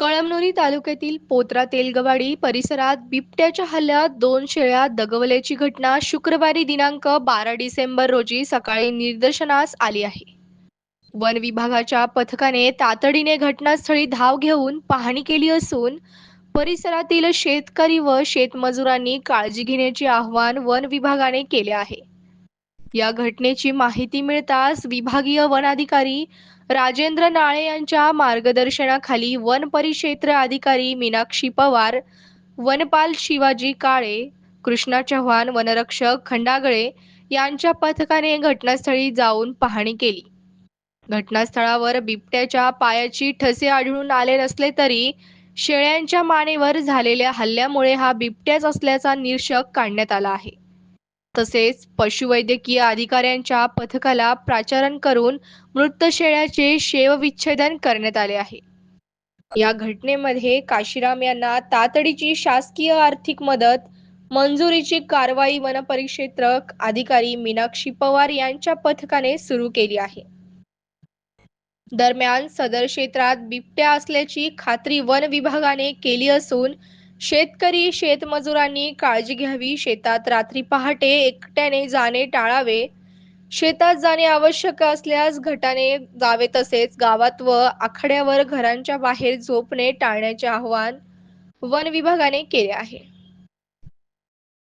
कळमनुरी तालुक्यातील पोत्रा तेलगवाडी परिसरात बिबट्याच्या हल्ल्यात दोन शेळ्या दगवल्याची घटना शुक्रवारी दिनांक बारा डिसेंबर रोजी सकाळी निदर्शनास आली आहे. वन विभागाच्या पथकाने तातडीने घटनास्थळी धाव घेऊन पाहणी केली असून परिसरातील शेतकरी व शेतमजुरांनी काळजी घेण्याचे आवाहन वन विभागाने केले आहे. या घटनेची माहिती मिळताच विभागीय वन अधिकारी राजेंद्र नाळे यांच्या मार्गदर्शनाखाली वन परिक्षेत्र अधिकारी मीनाक्षी पवार वनपाल शिवाजी काळे कृष्णा चव्हाण वनरक्षक खंडागळे यांच्या पथकाने घटनास्थळी जाऊन पाहणी केली. घटनास्थळावर बिबट्याच्या पायाची ठसे आढळून आले नसले तरी शेळ्यांच्या मानेवर झालेल्या हल्ल्यामुळे हा बिबट्याच असल्याचा निरीक्षक काढण्यात आला आहे. तसेच पशुवैद्यकीय अधिकाऱ्यांच्या पथकाला प्राचारण करून मृत शेळ्याचे शेवविच्छेदन करण्यात आले आहे. या घटनेमध्ये काशीराम यांना तातडीची शासकीय आर्थिक मदत मंजुरीची कारवाई वनपरिक्षेत्र अधिकारी मीनाक्षी पवार यांच्या पथकाने सुरू केली आहे. दरम्यान सदर क्षेत्रात बिबट्या असल्याची खात्री वन विभागाने केली असून शेतकरी शेतमजुरांनी काळजी घ्यावी. शेतात रात्री पहाटे एकट्याने जाणे टाळावे. शेतात जाणे आवश्यक असल्यास घटाने जावे तसेच गावात व आखाड्यावर घरांच्या बाहेर झोपणे टाळण्याचे आवाहन वन विभागाने केले आहे.